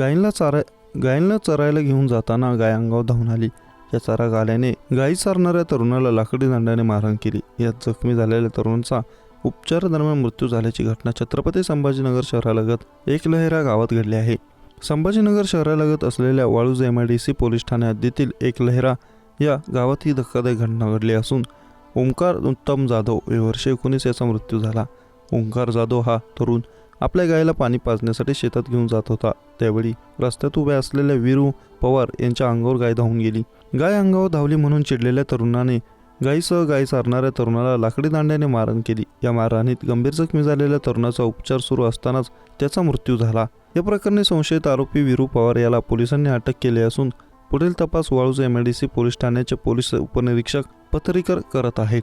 गायींना चारा गायींना चरायला घेऊन जाताना गाय अंगावर धावून आली. या चारा गाल्याने गायी चारणाऱ्या तरुणाला लाकडी दांड्याने मारहाण केली. यात जखमी झालेल्या तरुणाचा उपचारादरम्यान मृत्यू झाल्याची घटना छत्रपती संभाजीनगर शहरालगत एकलहेरा गावात घडली आहे. संभाजीनगर शहरालगत असलेल्या Waluj M I D C police Thane हद्दीतील एकलहेरा या गावात ही धक्कादायक घटना घडली असून ओंकार उत्तम जाधव हे वर्ष एकोणीस याचा मृत्यू झाला. ओंकार जाधव हा तरुण आपल्या गायीला पाणी पाजण्यासाठी शेतात घेऊन जात होता. त्यावेळी रस्त्यात उभ्या असलेल्या वीरू पवार यांच्या अंगावर गाय धावून गेली. गाय अंगावर धावली म्हणून चिडलेल्या तरुणाने गायीसह गाय चारणाऱ्या तरुणाला लाकडी दांड्याने मारण केली. या मारहाणीत गंभीर जखमी झालेल्या तरुणाचा उपचार सुरू असतानाच त्याचा मृत्यू झाला. या प्रकरणी संशयित आरोपी वीरू पवार याला पोलिसांनी अटक केली असून पुढील तपास Waluj M D C police ठाण्याचे पोलीस उपनिरीक्षक पथरीकर करत आहेत.